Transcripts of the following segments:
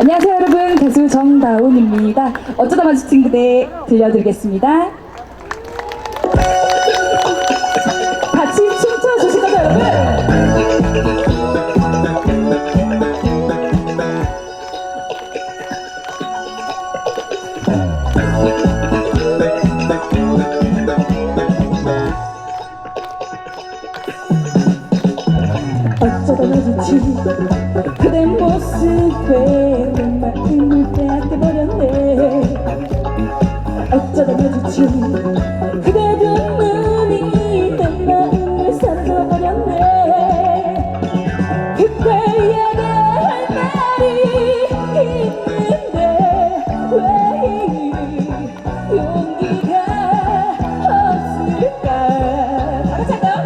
안녕하세요 여러분 가수 정다운입니다. 어쩌다 마주친 그대 들려드리겠습니다. 그대 모습에 내 마음을 빼앗겨버렸네. 어쩌다 마주친 그대 두 눈이 내 마음을 사로잡아버렸네. 그때에게 할 말이 있는데 왜 이리 용기가 없을까? 다 같이 할까요?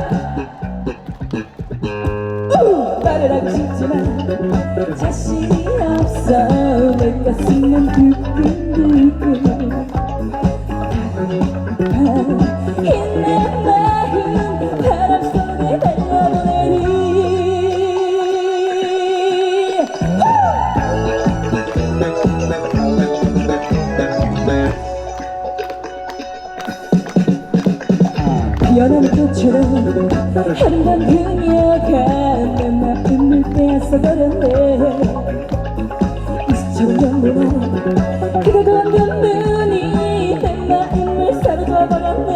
자신이 없어 내 가슴은 두근두근 힘내 마음 바람 속에 달려보내리 피어난 꽃처럼 아름다운 그녀가 내 마음을 빼앗아버렸네 없는 눈이 내 마음을 사로잡아버렸네.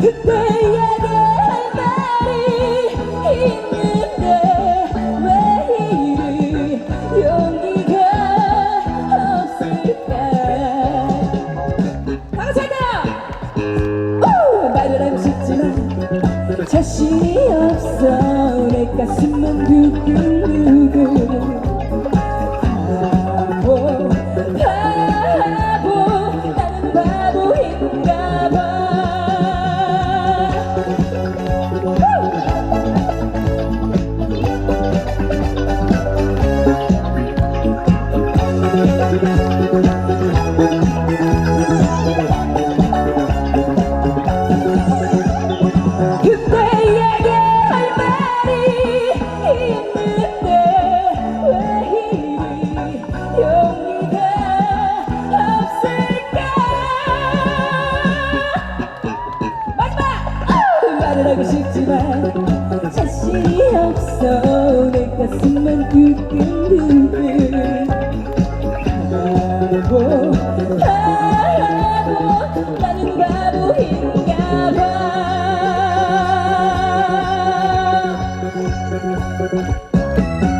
그때에게 할 말이 있는데 왜 이리 용기가 없을까! 말을 하고 싶지만 자신이 없어. 내 가슴은 두근두근 아! 말을 하고 싶지만 자신이 없어. 내 가슴만 두근두근 嗯。